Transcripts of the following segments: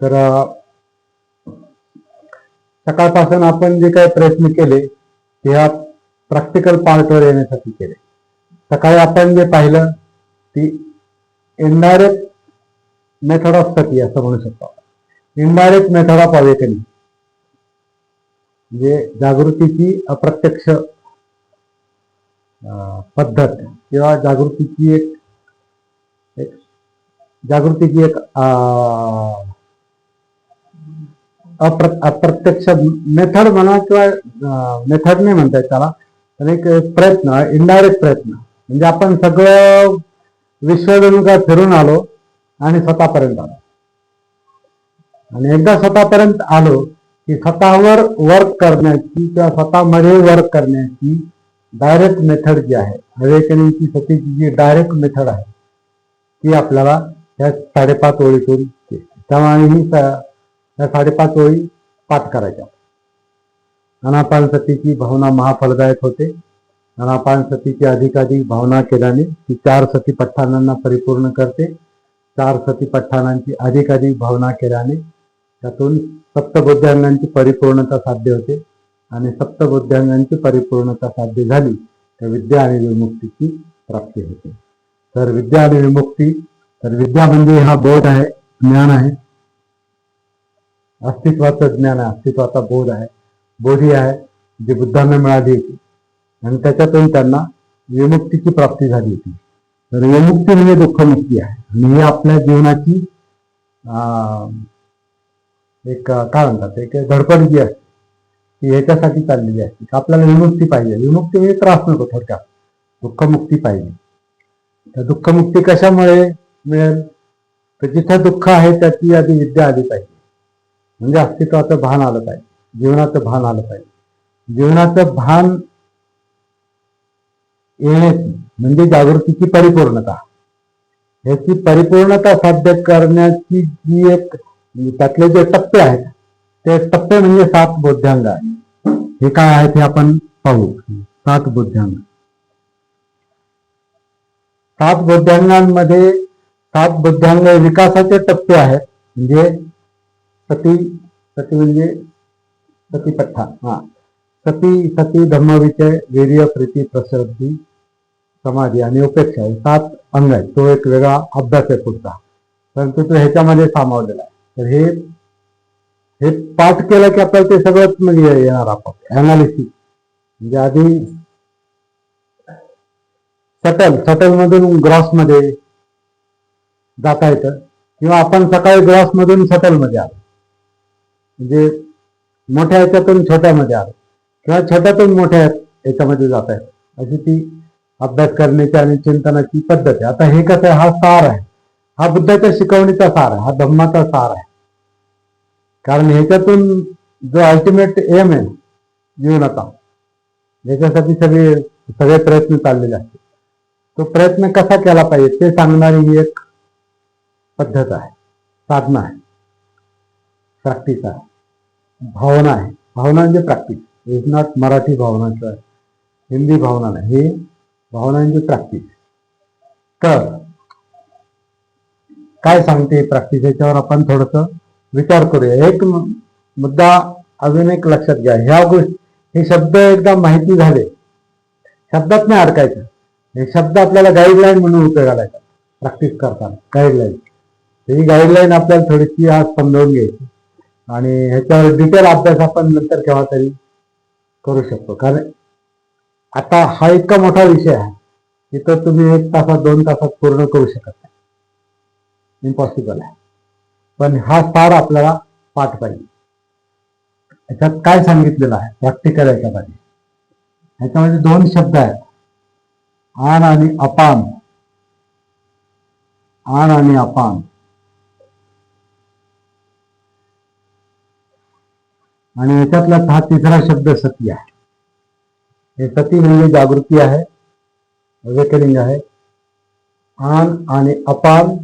तर सकाळपासून आपण जे काही प्रयत्न केले ते या प्रॅक्टिकल पार्टवर येण्यासाठी केले. सकाळी आपण जे पाहिलं ती इनडायरेक्ट मेथड ऑफ सती असं म्हणू शकतो इनडायरेक्ट मेथड ऑफ अवेकनिंग म्हणजे जागृतीची अप्रत्यक्ष पद्धत किंवा जागृतीची एक एक जागृतीची एक अं, अप्र अप्रत्यक्ष मेथड म्हणा किंवा मेथड नाही म्हणता येत त्याला. तर एक प्रयत्न इनडायरेक्ट प्रयत्न. म्हणजे आपण सगळं विश्वजनुका फिरून आलो आणि स्वतःपर्यंत आलो. आणि एकदा स्वतःपर्यंत आलो की स्वतःवर वर्क करण्याची किंवा स्वतःमध्ये वर्क करण्याची डायरेक्ट मेथड जी आहे अवेकनिंगची सतीची जी डायरेक्ट मेथड आहे ती आपल्याला या साडेपाच ओळीतून त्यामुळे ही या साडेपाच ओळी पाठ करायच्या. अनापान सतीची भावना महाफलदायक होते. अनापान सतीची अधिकाधिक भावना केल्याने ती चार सती पठ्ठाणांना परिपूर्ण करते. चार सती पठ्ठाणांची अधिकाधिक भावना केल्याने त्यातून सप्तबुद्ध्यांगांची परिपूर्णता साध्य होते आणि सप्तबुद्ध्यांगांची परिपूर्णता साध्य झाली. तर विद्या आणि विमुक्तीची प्राप्ती होते. तर विद्या आणि विमुक्ती तर विद्या म्हणजे हा बोध आहे ज्ञान आहे. अस्तित्वाचं ज्ञान आहे अस्तित्वाचा बोध आहे बोधी आहे जी बुद्धांना मिळाली होती आणि त्याच्यातून त्यांना विमुक्तीची प्राप्ती झाली होती। तर विमुक्ती म्हणजे दुःखमुक्ती आहे आणि ही आपल्या जीवनाची एक, काय म्हणतात, एक धडपड जी असते, ती ह्याच्यासाठी चाललेली असते की आपल्याला विमुक्ती पाहिजे. विमुक्ती म्हणजे त्रास नको थोडक्यात. दुःखमुक्ती पाहिजे. तर दुःखमुक्ती कशामुळे मिळेल? तर जिथं दुःख आहे, त्याची आधी विद्या आली पाहिजे. म्हणजे अस्तित्वाचं भान आलं पाहिजे. जीवनाचं भान आलं पाहिजे. जीवनाचं भान येण्याची म्हणजे जागृतीची परिपूर्णता. ह्याची परिपूर्णता साध्य करण्याची जी एक, त्यातले जे टप्पे आहेत, ते टप्पे म्हणजे सात बोध्यांग आहे हे काय आहेत हे आपण पाहू. सात बोध्यांग सात बोध्यांगांमध्ये सात बोध्यांग विकासाचे टप्पे आहेत. म्हणजे सती सती म्हणजे सतीपठ्ठा. हा. सती सती धर्मविषय वीर्य प्रीती प्रसिद्धी समाधी आणि उपेक्षा हे सात अंग आहेत. तो एक वेगळा अभ्यास आहे पुढचा. परंतु तो ह्याच्यामध्ये सामावलेला आहे. तर हे हे पाठ केलं की आपल्याला ते सगळंच म्हणजे येणार आपण अनालिसिस म्हणजे आधी सटल सटल मधून ग्रॉसमध्ये जाता येतं. किंवा आपण सकाळी ग्रॉस मधून सटलमध्ये आलो. म्हणजे मोठ्या याच्यातून छोट्यामध्ये आलो. किंवा छोट्यातून मोठ्या याच्यामध्ये जात अशी ती अभ्यास करण्याची आणि चिंतनाची पद्धत आहे. आता हे कसं हा सार आहे. हा बुद्धाच्या शिकवणीचा सार आहे. हा धम्माचा सार आहे. कारण ह्याच्यातून जो अल्टिमेट एम आहे जीवनाचा याच्यासाठी सगळे सगळे प्रयत्न चाललेले असतात तो प्रयत्न कसा केला पाहिजे ते सांगणारी ही एक पद्धत आहे. साधना आहे. प्रॅक्टिस आहे. भावना आहे. भावना म्हणजे प्रॅक्टिस इज नॉट मराठी भावनांचं हिंदी भावना नाही. हे भावनांची प्रॅक्टिस म्हणजे तर काय सांगते प्रॅक्टिस याच्यावर आपण थोडस विचार करूया. एक मुद्दा अजून एक लक्षात घ्या. ह्या गोष्टी हे शब्द एकदा माहिती झाले. शब्दात नाही अडकायचं. हे शब्द आपल्याला गाईडलाईन म्हणून उपयोगाला प्रॅक्टिस करताना. गाईडलाईन ही गाईडलाईन आपल्याला थोडीशी आज समजावून घ्यायची. आणि ह्याच्यावर डिटेल अभ्यास आपण नंतर केव्हा तरी करू शकतो. कारण आता हा इतका मोठा विषय आहे की तो तुम्ही एक तासात दोन तासात पूर्ण करू शकत नाही. इम्पॉसिबल आहे. पण हा सार आपल्याला पाठ पाहिजे. ह्याच्यात काय सांगितलेलं आहे? प्रॅक्टिकल याच्यामध्ये. ह्याच्यामध्ये दोन शब्द आहेत. आण आणि अपान. आण आणि अपान. आणि याच्यातला हा तिसरा शब्द सती आहे. हे सती म्हणजे जागृती आहे अवेकनिंग आहे. आन आणि अपान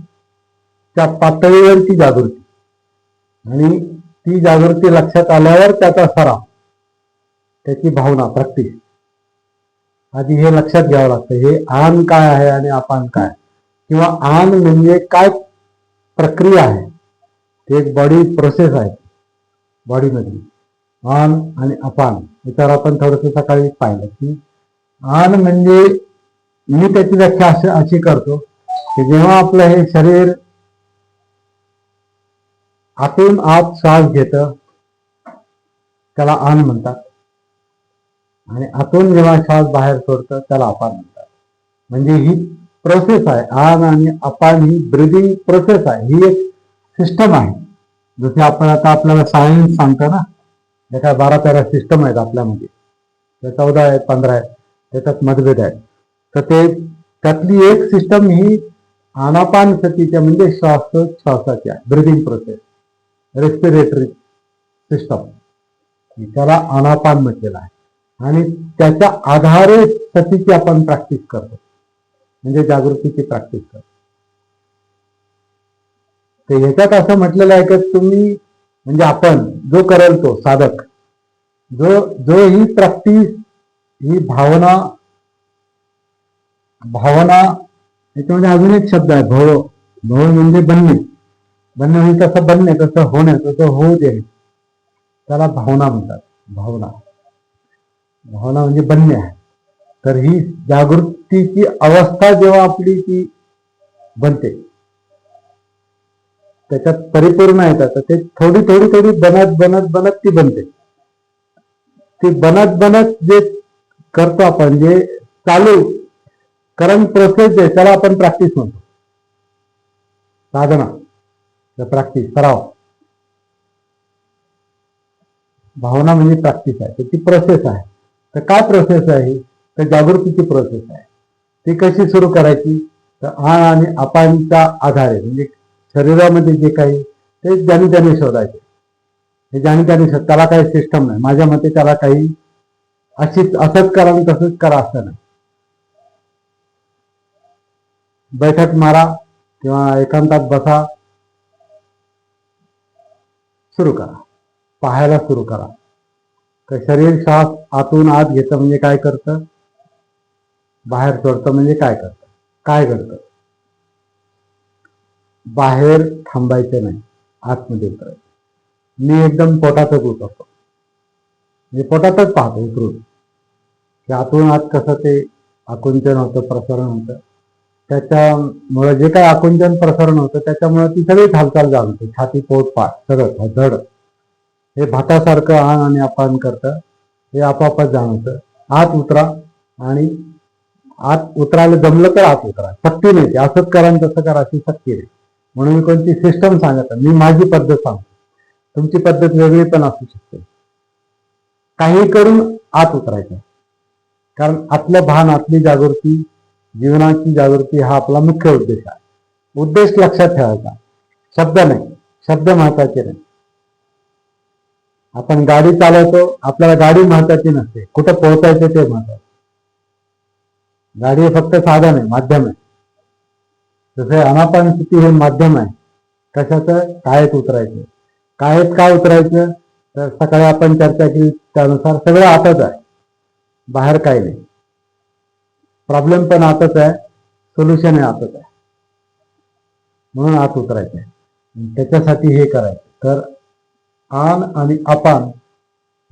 त्या पातळीवरची जागृती. आणि ती जागृती लक्षात आल्यावर त्याचा सराव त्याची भावना प्रॅक्टिस आधी हे लक्षात घ्यावं लागतं हे आन काय आहे आणि अपान काय किंवा आन म्हणजे काय प्रक्रिया आहे? ते एक बॉडी प्रोसेस आहे बॉडीमधली आन आणि अपान. याच्यावर आपण थोडस सकाळी पाहिलं की आन म्हणजे मी त्याची व्याख्या अशी अशी करतो की जेव्हा आपलं हे शरीर आतून आत श्वास घेत त्याला आन म्हणतात. आणि आतून जेव्हा श्वास बाहेर सोडतं त्याला अपान म्हणतात. म्हणजे ही प्रोसेस आहे. आन आणि अपान ही ब्रिदिंग प्रोसेस आहे. ही एक सिस्टम आहे. जसे आपण आता आपल्याला सायन्स सांगतो ना एका काय बारा तेरा सिस्टम आहेत आपल्यामध्ये. चौदा आहेत पंधरा आहेत त्याच्यात मतभेद आहेत. तर ते त्यातली एक सिस्टम ही आनापान सतीच्या म्हणजे श्वासोच्छ्वासाची आहे. ब्रिदिंग प्रोसेस रेस्पिरेटरी सिस्टम त्याला आनापान म्हटलेलं आहे. आणि त्याच्या आधारे सतीची आपण प्रॅक्टिस करतो. म्हणजे जागृतीची प्रॅक्टिस करतो. तर ह्याच्यात असं म्हटलेलं आहे की तुम्ही म्हणजे आपण जो करेल तो साधक जो जो ही प्रॅक्टिस ही भावना भावना याच्यामध्ये अजून एक शब्द आहे भव भव म्हणजे बनणे. बनणे म्हणजे कसं बनणे कसं होणे तसं होऊ दे. त्याला भावना म्हणतात भावना. भावना म्हणजे बनणे आहे. तर ही जागृतीची अवस्था जेव्हा आपली ती बनते. त्याच्यात परिपूर्ण येतात तर ते थोडी थोडी थोडी बनत बनत बनत ती बनते. ती बनत बनत जे करतो आपण जे चालू करंट प्रोसेस आहे त्याला आपण प्रॅक्टिस म्हणतो. साधना. प्रॅक्टिस सराव. भावना म्हणजे प्रॅक्टिस आहे. तर ती प्रोसेस आहे. तर काय प्रोसेस आहे तर जागृतीची प्रोसेस आहे. ती कशी सुरू करायची? तर आण आणि अपांच्या आधारे म्हणजे शरीरामध्ये जे काही ते ज्याने त्याने शोधायचे. हे ज्याने त्याने शोध त्याला काही सिस्टम नाही. माझ्या मते त्याला काही अशीच असंच करा आणि तसंच करा असं नाही. बैठक मारा किंवा एकांतात बसा. सुरू करा. पाहायला सुरू करा. तर शरीर श्वास आतून आत घेतं म्हणजे काय करतं? बाहेर सोडतं म्हणजे काय करतं? काय घडतं? बाहेर थांबायचे नाही आतमध्ये उतरायचं. मी एकदम पोटातच उतरतो. म्हणजे पोटातच पाहतो उतरून. की आतून आत कसं ते आकुंचन होतं प्रसारण होतं. त्याच्यामुळे जे काही आकुंचन प्रसारण होतं त्याच्यामुळे ती सगळीच हालचाल जाणते. छाती पोट पाठ सगळं धड. हे भातासारखं आण आणि अपान करतं. हे आपापच जाणवतं. आत उतरा आणि आत उतरायला जमलं तर आत उतरा. शक्ती नाही ते. असंच करा तसं करा अशी शक्ती नाही. म्हणून मी कोणती सिस्टम सांगत मी माझी पद्धत सांगतो. तुमची पद्धत वेगळी पण असू शकते. काही करून आत उतरायचं. कारण आतलं भान आतली जागृती जीवनाची जागृती हा आपला मुख्य उद्देश आहे. उद्देश लक्षात ठेवायचा. शब्द नाही. शब्द महत्त्वाचे नाही. आपण गाडी चालवतो आपल्याला गाडी महत्वाची नसते. कुठं पोहोचायचं ते महत्वाचं. गाडी हे फक्त साधन आहे माध्यम आहे. जसं अनापान स्थिती हे माध्यम आहे कशाचं? कायत उतरायचं. कायत काय उतरायचं? तर सकाळी आपण चर्चा केली त्यानुसार सगळं आतच आहे. बाहेर काही नाही. प्रॉब्लेम पण आतच आहे सोल्युशन हे आतच आहे. म्हणून आत उतरायचं आहे. त्याच्यासाठी हे करायचं. तर आन आणि अपान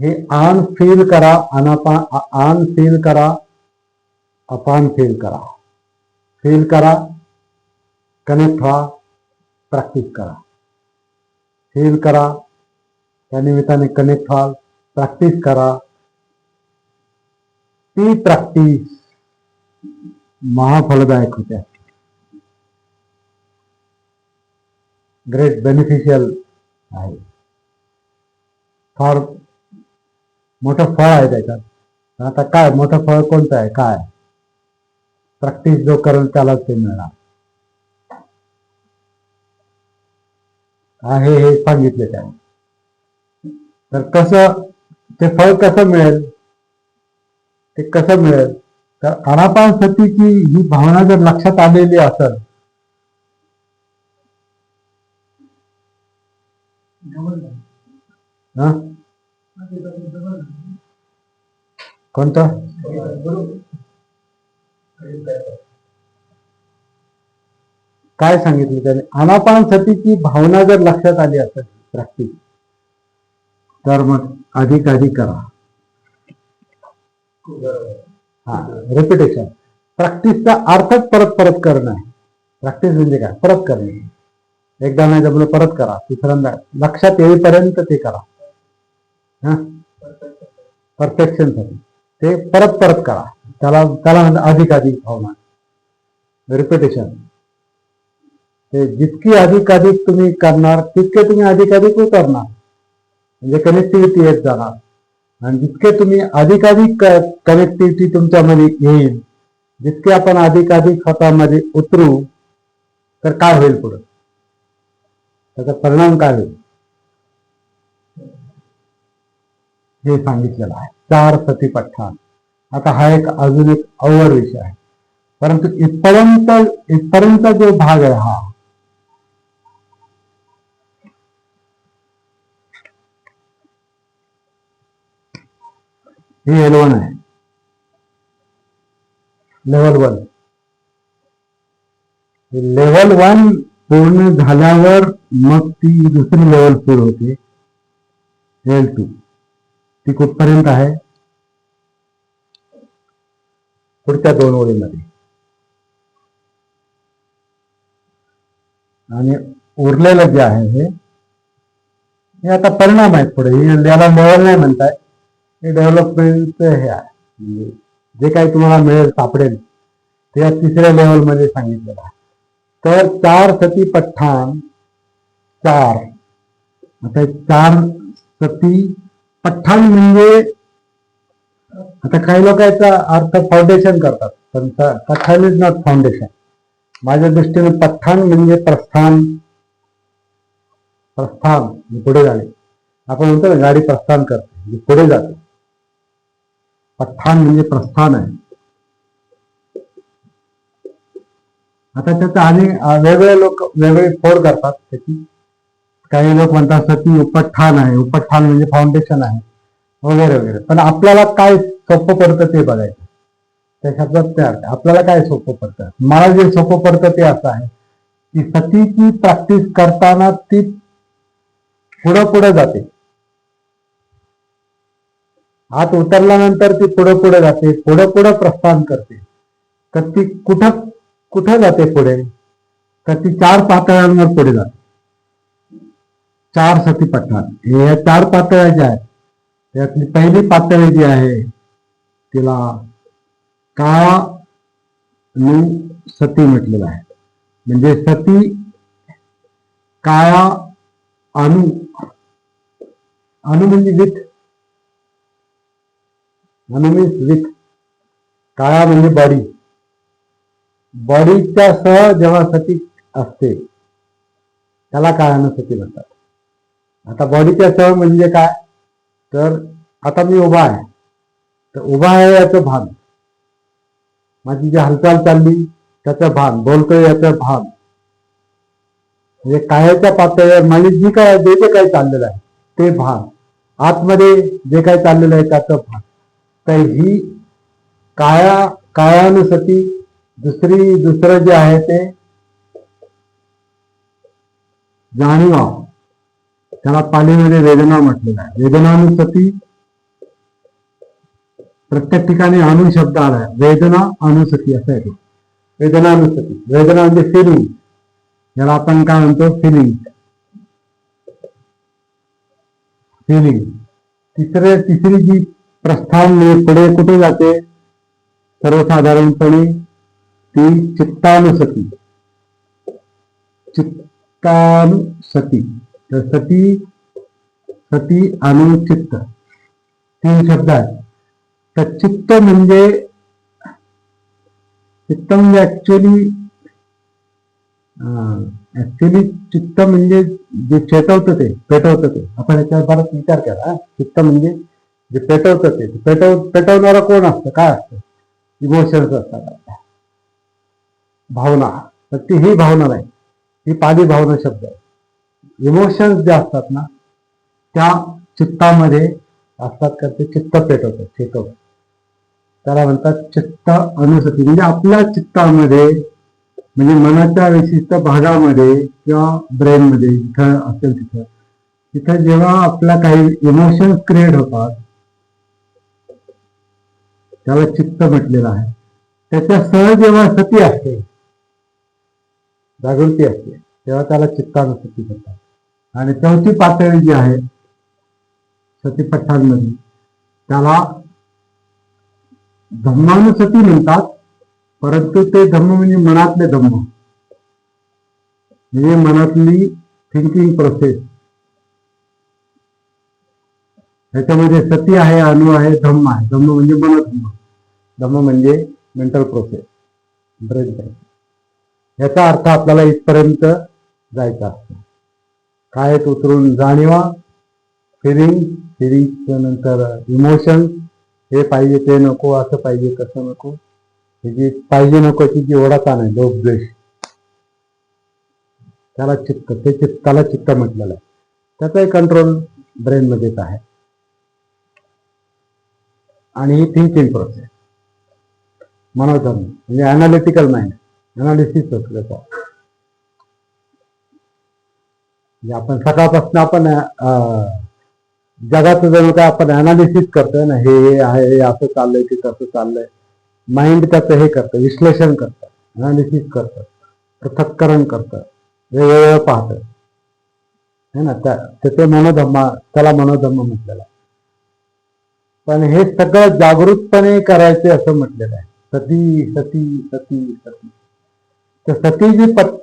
हे आन फील करा अनापान आन फील करा अपान फील करा. फील करा कनेक्ट व्हा प्रॅक्टिस करा. फील करा. त्या निमित्ताने कनेक्ट व्हाल प्रॅक्टिस करा. ती प्रॅक्टिस महाफलदायक होते. ग्रेट बेनिफिशियल आहे. फार मोठं फळ आहे त्याच्यात. आता काय? मोठं फळ कोणतं आहे? काय? प्रॅक्टिस जो करेल त्यालाच ते मिळणार. आहे हे सांगितले त्याने. तर कसं ते फळ कसं मिळेल? ते कसं मिळेल? तर अनापान सतीची ही भावना जर लक्षात आलेली असेल हा? कोणतं? काय सांगितलं त्याने? अनापान सतीची भावना जर लक्षात आली असेल प्रॅक्टिस तर मग अधिक अधिक करा. हा रेपिटेशन प्रॅक्टिसचा अर्थच परत परत करणं आहे. प्रॅक्टिस म्हणजे काय? परत करणे. एकदा नाही जमलं परत करा. तिसऱ्यांदा लक्षात येईपर्यंत ते करा. हा? परफेक्शनसाठी ते परत परत करा. त्याला त्याला म्हणतात अधिक अधिक भावना. रिपिटेशन हे जितकी अधिकाधिक तुम्ही करणार तितके तुम्ही अधिकाधिक उतरणार. म्हणजे कनेक्टिव्हिटी येत जाणार. आणि जितके तुम्ही अधिकाधिक कनेक्टिव्हिटी तुमच्यामध्ये येईल जितके आपण अधिकाधिक अधिक स्वतःमध्ये उतरू तर काय होईल पुढं? त्याचा परिणाम काय होईल? हे सांगितलेलं आहे. चार सती आता हा एक अजून एक अवघड विषय आहे. परंतु इथपर्यंत इथपर्यंत जो भाग आहे हा हे एल वन है। लेवल वन लेवल वन पूर्ण झाल्यावर मग ती दुसरी लेवल सुरू होते एल टू ती कुठपर्यंत आहे पुढच्या दोन ओळीमध्ये। आणि उरलेलं जे आहे हे आता परिणाम आहेत पुढे. याला लेवल नाही म्हणताय हे डेव्हलपमेंट हे आहे. म्हणजे जे काही तुम्हाला मिळेल सापडेल ते या तिसऱ्या लेवलमध्ये सांगितलेलं आहे. तर चार सती पठ्ठाण चार. आता चार सती पठ्ठाण म्हणजे आता काही लोक याचा अर्थ फाउंडेशन करतात पण पठ्ठाण इज नॉट फाउंडेशन माझ्या दृष्टीने पठ्ठाण म्हणजे प्रस्थान. प्रस्थान पुढे जाणे आपण म्हणतो ना गाडी प्रस्थान करते पुढे जाते. पठ्ठाण म्हणजे प्रस्थान आहे. आता त्याचं आणि वेगवेगळे लोक वेगळे फोड करतात. त्याची काही लोक म्हणतात सती उपठाण आहे. उपठाण म्हणजे फाउंडेशन आहे. वगैरे वगैरे. पण आपल्याला काय सोपं पडतं ते बघायचं. त्या शब्दात ते अर्थ आहे. आपल्याला काय सोपं पडतं? मला जे सोपं पडतं ते असं आहे की सतीची प्रॅक्टिस करताना ती पुढं पुढे जाते. आत उतरल्यानंतर ती पुढे पुढे जाते, पुढे पुढे प्रस्थान करते. तर ती कुठं कुठं जाते पुढे? तर ती चार पातळ्यांवर पुढे जाते. चार सती पठाण या चार पातळ्या ज्या आहेत, त्यातली पहिली पातळी जी आहे, तिला काळा सती म्हटलेलं आहे. म्हणजे सती काळा अणु अणु म्हणजे विथ म्हणून मी विथ काळा म्हणजे बॉडी. बॉडीच्या सह जेव्हा सती असते त्याला काळानं सती म्हणतात. आता बॉडीच्या सह म्हणजे काय? तर आता मी उभा आहे. तर उभा आहे याचं भान. माझी जी हालचाल चालली त्याचं भान. बोलतोय याचं भान. म्हणजे कायाच्या पातळीवर माझी जी काय जे जे काही चाललेलं आहे ते भान. आतमध्ये जे काही चाललेलं आहे त्याचं भान. तर ही काया कायानुसती दुसरी दुसरं जे आहे ते जाणीवा. त्याला पालीमध्ये वेदना म्हटलेला आहे. वेदनानुसती प्रत्येक ठिकाणी अनु शब्द आलाय. वेदना अनुसती असं आहे वेदनानुसती. वेदना म्हणजे फिलिंग याला आपण काय म्हणतो? फिलिंग फिलिंग तिसरे तिसरी जी प्रस्थान म्हणजे पुढे कुठे जाते सर्वसाधारणपणे ती चित्तानुसती. चित्तानुसती. तर सती सती आणि चित्त तीन शब्द आहेत. तर चित्त म्हणजे चित्त म्हणजे ऍक्च्युली ऍक्च्युली चित्त म्हणजे जे चेतवतं ते, पेटवतं ते. आपण याच्यावर बराच विचार केला चित्त म्हणजे जे पेटवतं ते. पेटव पेटवणारा कोण असतं? काय असतं? इमोशन्स असतात. भावना. तर ती ही भावना नाही. ही पाली भावना शब्द आहे. इमोशन्स जे असतात ना त्या चित्तामध्ये असतात का ते चित्त पेटवतात चेतवतात त्याला म्हणतात चित्त अनुसती. म्हणजे आपल्या चित्तामध्ये म्हणजे मनाच्या विशिष्ट भागामध्ये किंवा ब्रेनमध्ये जिथं असेल तिथं तिथं जेव्हा आपला काही इमोशन्स क्रिएट होतात त्याला चित्त म्हटलेलं आहे. त्याच्या सह जेव्हा सती असते. जागृती असते. तेव्हा त्याला चित्तानुसती करतात. आणि चौथी पातळी जी आहे सतीपट्टांमध्ये त्याला धम्मानुसती म्हणतात परंतु ते धम्म म्हणजे मनातले धम्म. म्हणजे मनातली थिंकिंग प्रोसेस ह्याच्यामध्ये सती आहे अणु आहे धम्म आहे. धम्म म्हणजे मनधम्म धम्म म्हणजे मेंटल प्रोसेस ब्रेन याचा अर्थ आपल्याला इथपर्यंत जायचा असतो. काय उतरून जाणीवा फिरिंग फिरिंगच्या नंतर इमोशन हे पाहिजे ते नको असं पाहिजे कसं नको. हे जी पाहिजे नकोची जी ओढाचा नाही लोभ द्वेष. त्याला चित्त ते चित्त चित्त म्हटलेलं आहे. त्याचाही कंट्रोल ब्रेनमध्येच आहे. आणि ही थिंकिंग प्रोसेस मनोधर्म म्हणजे अनालिटिकल माइंड अनालिसिस होतं त्याचा. म्हणजे आपण सकाळपासून आपण अं, जगाचं जणू काय आपण अनालिसिस करतोय ना हे आहे हे असं चाललंय की तसं चाललंय. माइंड त्याचं हे करतं विश्लेषण करतं अनालिसिस करतं पृथक्करण करतं वेगवेगळं पाहतं. है ना? त्या त्याचे मनोधम्मा त्याला मनोधम्म म्हटलेलं पण हे सगळं जागृतपणे करायचे असं म्हटलेलं आहे. सती सती सती सती. तर सती जी पट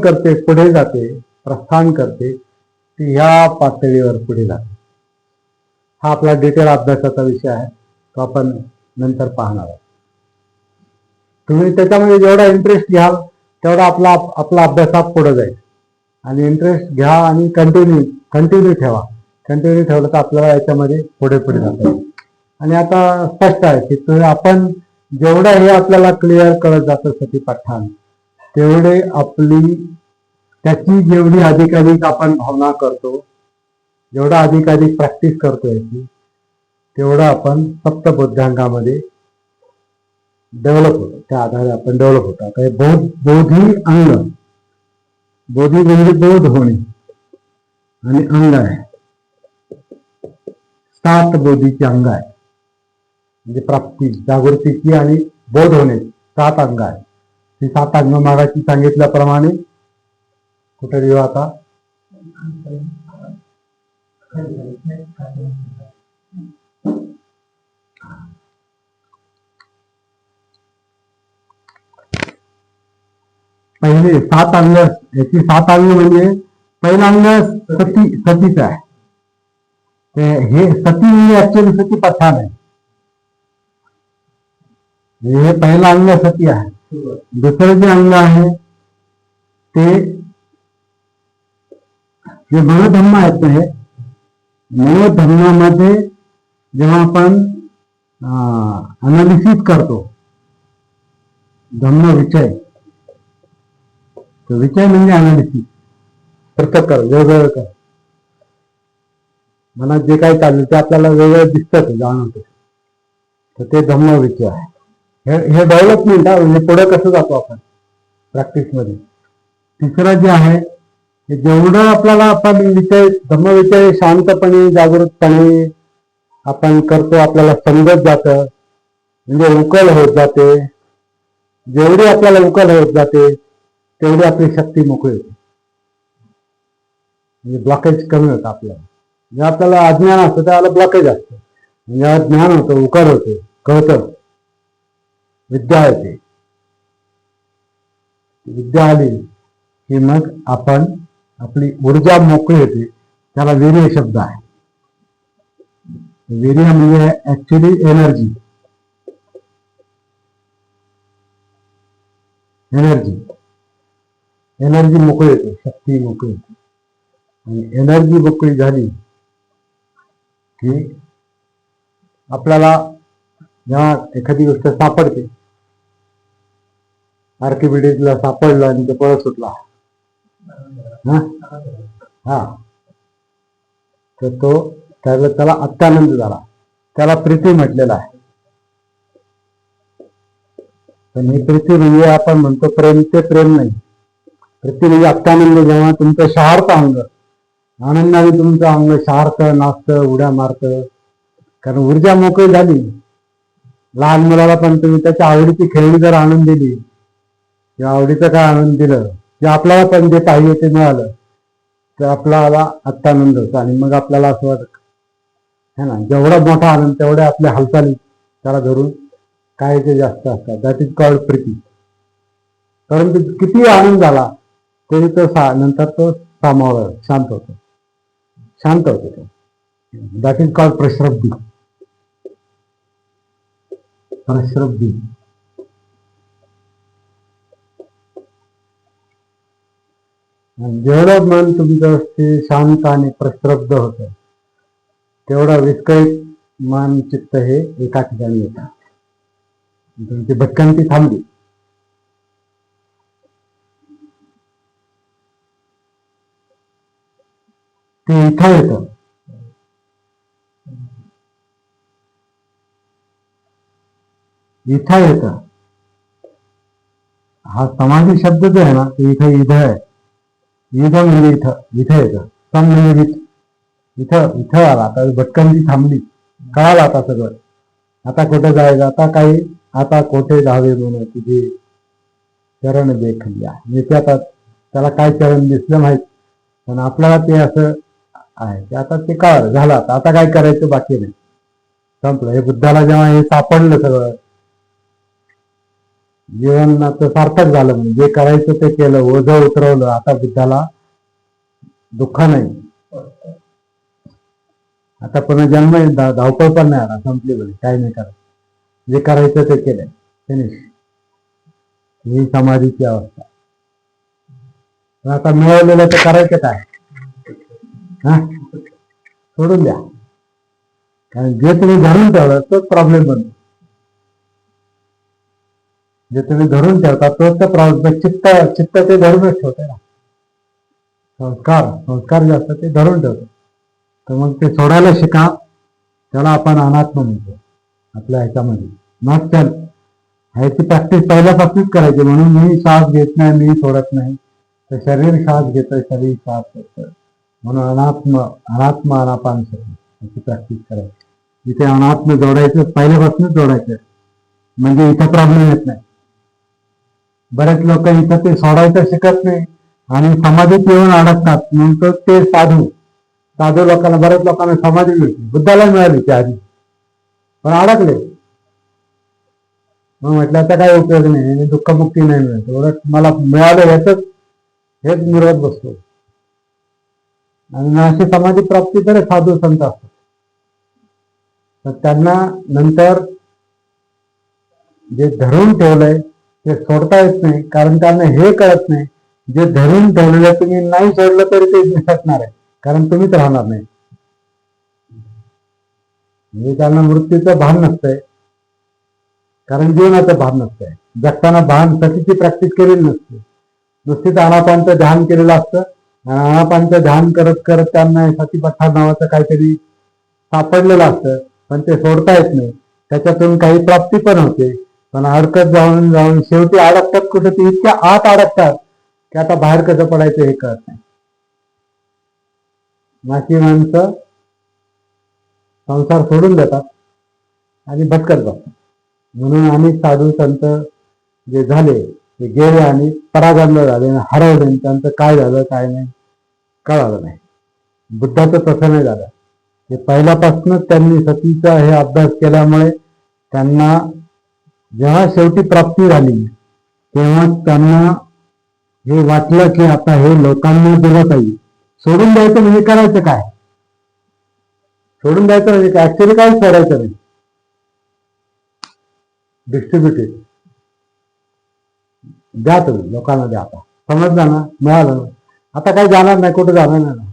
करते पुढे जाते प्रस्थान करते ती ह्या पातळीवर पुढे जाते. हा आपला डिटेल अभ्यासाचा विषय आहे तो आपण नंतर पाहणार आहोत. तुम्ही त्याच्यामध्ये जेवढा इंटरेस्ट घ्याल तेवढा आपला आपला अभ्यास हा पुढे जाईल. आणि इंटरेस्ट घ्या आणि कंटिन्यू कंटिन्यू ठेवा. कंटिन्यू ठेवलं तर आपल्याला याच्यामध्ये पुढे पुढे जाता येईल. आणि आता स्पष्ट आहे की तुम्ही आपण जेवढं हे आपल्याला क्लिअर करत जातं सती पठाण तेवढे आपली त्याची जेवढी अधिकाधिक आपण भावना करतो जेवढा अधिकाधिक प्रॅक्टिस करतो याची तेवढं आपण सप्तबुद्धांगामध्ये डेव्हलप होतो. त्या आधारे आपण डेव्हलप होतो. आता हे बोध बोधी अंग बोधी म्हणजे बोध होणे आणि अंग आहे. सात बोधीचे अंग आहे. म्हणजे प्राप्ती जागृतीची आणि बोध होणे सात अंग आहे ती सात अंग मागाची सांगितल्याप्रमाणे कुठे देऊ आता? पहिले सात अंग याची सात अंग म्हणजे पहिला अंग सती सतीचा आहे. ते हे सती म्हणजे ऍक्च्युअली सती पठाण आहे. हे पहिलं अंग सती आहे. दुसरं जे अंग आहे ते जे मनोधम्म आहेत ते हे मनोधम्मामध्ये जेव्हा आपण अनालिसिस करतो धम्म विचय. तर म्हणजे अनालिसिस पृथक कर वेगवेगळं कर. मनात जे काही चाललं ते आपल्याला वेगळं दिसतं जाणवतं. तर ते धम्म विषय आहे. हे हे डेव्हलपमेंट आहे म्हणजे पुढे कसं जातो आपण? प्रॅक्टिसमध्ये तिसरं जे आहे जेवढं आपल्याला आपण विषय धम्मविषय शांतपणे जागृतपणे आपण करतो आपल्याला समजत जातं म्हणजे उकल होत जाते. जेवढी आपल्याला उकल होत जाते तेवढी आपली शक्ती मोकळी होते. म्हणजे ब्लॉकेज कमी होतं आपल्याला. जे आपल्याला अज्ञान असतं त्याला ब्लॉकेज असतं. म्हणजे ज्ञान होतं उकल होते कळतं. विद्या येते विद्या आली मग आपण आपली ऊर्जा मोकळी होते, त्याला वीर्य शब्द आहे वीर्य म्हणजे ऍक्च्युली एनर्जी एनर्जी एनर्जी मोकळी होते, शक्ती मोकळी होते. आणि एनर्जी मोकळी झाली की आपल्याला जेव्हा एखादी गोष्ट सापडते आर्किबिडीजला सापडलं आणि ते पळत सुटला. हा? हा. तर तो त्याला त्याला अत्यानंद झाला. त्याला प्रीती म्हटलेला आहे. पण ही प्रीती म्हणजे आपण म्हणतो प्रेम ते प्रेम नाही. प्रीती म्हणजे अत्यानंद जेव्हा तुमचं शहार्थ अंग आनंदाने तुमचं अंग शहारतं नाचतं उड्या मारतं. कारण ऊर्जा मोकळी झाली. लहान मुलाला पण तुम्ही त्याच्या आवडीची खेळणी जर आणून दिली या आवडीचं काय आनंद दिलं? जे आपल्याला पण जे पाहिजे ते मिळालं. तर आपल्याला अत्यानंद होतो आणि मग आपल्याला असं वाटत. है ना? जेवढा मोठा आनंद तेवढ्या आपल्या हालचाली त्याला धरून काय ते जास्त असतात. दॅट इज कॉल्ड प्रीती. परंतु किती आनंद झाला तरी तो सा नंतर तो सामावर शांत होतो. शांत होतो तो. दॅट इज कॉल्ड प्रश्रब्दी. प्रश्रब्दी. जेवढं मन तुमचं शांत आणि प्रश्रब्द होतं तेवढं विस्कळीत मन चित्त हे एका ठिकाणी येतं. तुमची भटकंती थांबली. ते इथं इथं हा समाधी शब्द जो आहे ना, ते इथं इथं आहे. इथं म्हणजे इथं इथं येतं. सम म्हणजे इथं इथं इथं आला. आता भटकंती थांबली. कळालं आता सगळं. आता कुठे जायचं? आता काही आता कोठे जावे म्हणून तुझे चरण देखल्या म्हणजे आता त्याला काय चरण दिसलं माहीत? पण आपल्याला ते असं आहे. ते आता ते कळालं झालं. आता काय करायचं बाकी नाही. संपलं. हे बुद्धाला जेव्हा हे सापडलं सगळं जीवनाचं सार्थक झालं म्हणजे जे करायचं ते केलं ओझं उतरवलं. आता बुद्धाला दुःख नाही. आता पुन्हा जन्म धावपळ पण नाही आला संपली म्हणजे काही नाही करत. जे करायचं ते केलंय. फिनिश ही समाधीची अवस्था. पण आता मिळवलेलं तर करायचं काय? हा? सोडून द्या. कारण जे तुम्ही धरून ठेवलं तोच प्रॉब्लेम बनतो. जे तुम्ही धरून ठेवता तोच तर प्रॉब्लेम चित्त चित्त ते धरूनच ठेवते ना. संस्कार संस्कार जे असतात ते धरून ठेवतो तर मग ते सोडायला शिका त्याला आपण अनात्म म्हणतो आपल्या ह्याच्यामध्ये. मग चल ह्याची प्रॅक्टिस पहिल्यापासूनच करायची म्हणून मी श्वास घेत नाही मी सोडत नाही. तर शरीर श्वास घेतं शरीर श्वास सोडतं म्हणून अनात्म अनात्म अनापान याची प्रॅक्टिस करायची. इथे अनात्म जोडायचं पहिल्यापासूनच जोडायचं. म्हणजे इथं प्रॉब्लेम येत नाही. बरेच लोक इथं ते सोडायचं शिकत नाही. आणि समाधीत येऊन अडकतात. म्हणतो ते साधू. साधू लोकांना बऱ्याच लोकांना समाधी मिळते. बुद्धाला मिळाली ते आधी. पण अडकले. मग म्हटलं आता काय उपयोग नाही. आणि दुःखमुक्ती नाही मिळत. उलट मला मिळालं याच हेच मिळवत बसतो. आणि अशी समाधी प्राप्ती तर साधू संत असतात. तर त्यांना नंतर जे धरून ठेवलंय ते सोडता येत नाही कारण त्यांना हे कळत नाही. जे धरून ठेवलेलं तुम्ही नाही सोडलं तरी ते निसटणार आहे कारण तुम्हीच राहणार नाही. म्हणजे त्यांना मृत्यूचं भान नसतंय कारण जीवनाचं भान नसतंय. जगताना भान सतीची प्रॅक्टिस केलेली नसते. नुसतीच अनापांचं ध्यान केलेलं असतं आणि ध्यान करत करत त्यांना सती पठार नावाचं काहीतरी सापडलेलं असतं पण ते सोडता येत नाही. त्याच्यातून काही प्राप्ती पण होते. पण अडकत जाऊन जाऊन शेवटी अडकतात कुठे ते इतक्या आत अडकतात की आता बाहेर कसं पडायचं हे कळत नाही. बाकी माणसं संसार सोडून देतात आणि भटकत जातात. म्हणून अनेक साधू संत जे झाले ते गेले आणि परागंद झाले आणि हरवले त्यांचं काय झालं काय नाही कळालं नाही. बुद्धाचं तसं नाही झालं. ते पहिल्यापासूनच त्यांनी सतीचा हे अभ्यास केल्यामुळे त्यांना जेव्हा शेवटी प्राप्ती झाली तेव्हा त्यांना हे वाटलं की आता हे लोकांना दिलं पाहिजे सोडून द्यायचं म्हणजे करायचं काय? सोडून द्यायचं म्हणजे काय? ऍक्च्युली काय सोडायचं नाही? डिस्ट्रीब्युटेड द्या तुम्ही लोकांना द्या आता. समजलं ना? मिळालं आता काही जाणार नाही? कुठं जाणार नाही? ना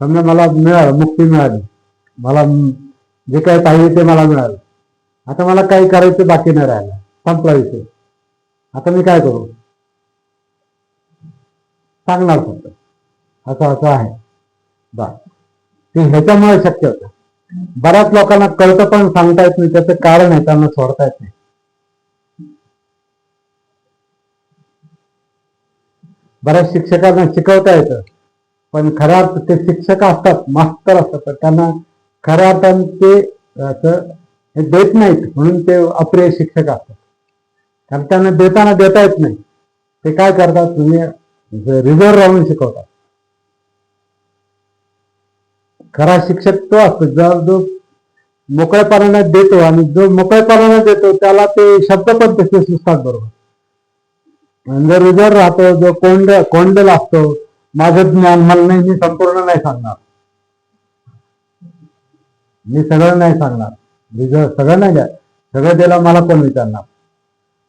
समजा मला मिळालं मुक्ती मिळाली. मला जे काही पाहिजे ते मला मिळालं. आता मला काही करायचं बाकी नाही राहिलं. संपला विषय. आता मी काय करू? सांगणार फक्त. असं असं आहे. बा ते ह्याच्यामुळे शक्य होतं. बऱ्याच लोकांना कळतं पण सांगता येत नाही. त्याचं कारण आहे त्यांना सोडता येत नाही. बऱ्याच शिक्षकांना शिकवता येतं. पण खऱ्या अर्थ ते शिक्षक असतात मास्तर असतात. त्यांना खऱ्या अर्थाने ते हे देत नाहीत म्हणून ते अप्रिय शिक्षक असतात. कारण त्यांना देताना देता येत नाही. ते काय करतात? तुम्ही रिझर्व राहून शिकवतात. खरा शिक्षक तो असतो जो जो मोकळेपणाने देतो आणि जो मोकळेपणाने देतो त्याला ते शब्द पण तसे सुचतात बरोबर. आणि जो रिझर्व राहतो जो कोंड कोंडल असतो माझं ज्ञान मला नाही मी संपूर्ण नाही सांगणार. मी सगळं नाही सांगणार. म्हणजे रिझर्व सगळं नाही द्या सगळं त्याला मला पण विचारणार?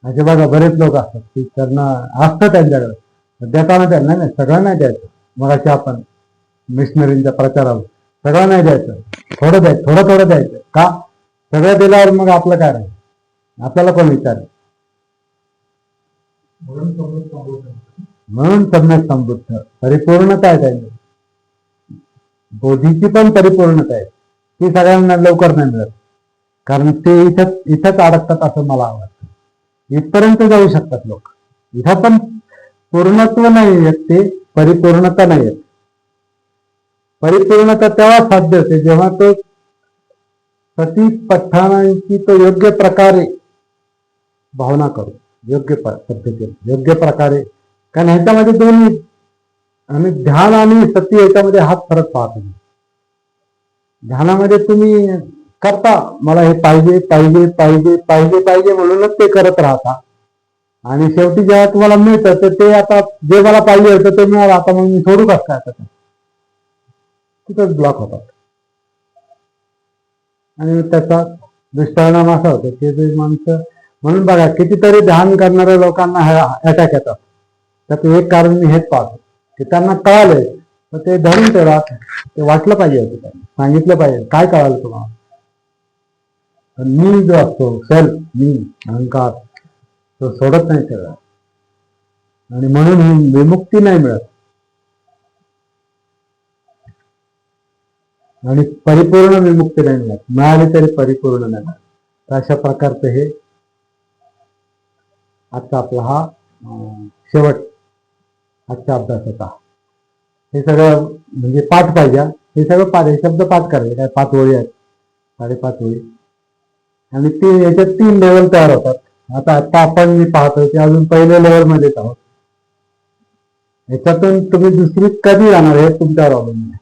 असे बघा बरेच लोक असतात की त्यांना असतं त्यांच्याकडे. देताना त्यांना नाही सगळं नाही द्यायचं. मगाशी आपण मिशनरींच्या प्रचारावर सगळं नाही द्यायचं. थोडं द्यायचं थोडं थोडं द्यायचं. का? सगळं दिल्यावर मग आपलं काय राहील? आपल्याला कोण विचार म्हणून सम्यक समृद्ध. परिपूर्णता आहे त्यांची. बोधीची पण परिपूर्णता आहे. ती सगळ्यांना लवकर नाही मिळत. कारण ते इथं इथंच अडकतात असं मला वाटतं इथपर्यंत जाऊ शकतात लोक. इथं पण पूर्णत्व नाही येत ते परिपूर्णता नाही येत परिपूर्णता तेव्हा साध्य होते जेव्हा तो सती पठाणांची तो योग्य प्रकारे भावना करू. योग्य पद्धतीने. योग्य प्रकारे. कारण ह्याच्यामध्ये दोन्ही आणि ध्यान आणि सती याच्यामध्ये हाच फरक पाहतो ध्यानामध्ये तुम्ही करता. मला हे पाहिजे पाहिजे पाहिजे पाहिजे पाहिजे म्हणूनच ते करत राहता. आणि शेवटी जेव्हा तुम्हाला मिळतं तर ते आता जे मला पाहिजे होतं ते मिळालं. आता मग मी सोडू कसं आता तिथंच ब्लॉक होतात आणि त्याचा दुष्परिणाम असा होतो की जे माणसं म्हणून बघा कितीतरी ध्यान करणाऱ्या लोकांना अटॅक येतात. त्याचं एक कारण मी हेच पाहतो की त्यांना कळालंय तर ते धरून ठेवा. ते वाटलं पाहिजे होतं सांगितलं पाहिजे. काय कळालं तुम्हाला? पण मी जो असतो सेल्फ मी अहंकार तो सोडत नाही सगळा आणि म्हणून ही विमुक्ती नाही मिळत. आणि परिपूर्ण विमुक्ती नाही मिळत. मिळाली तरी परिपूर्ण नाही मिळत. तर अशा प्रकारचं हे आजचा आपला हा शेवट आजच्या अभ्यासाचा. हे सगळं म्हणजे पाठ पाहिजे. हे सगळं पाठ हे शब्द पाठ करायचे. काय पाच ओळी आहेत? साडेपाच ओळी. आणि ते याच्यात तीन लेवल तयार होतात. आता आता आपण मी पाहतोय की अजून पहिल्या लेवल मध्येच आहोत. याच्यातून तुम्ही दुसरीत कधी जाणार हे तुमच्यावर अवलंबून आहे.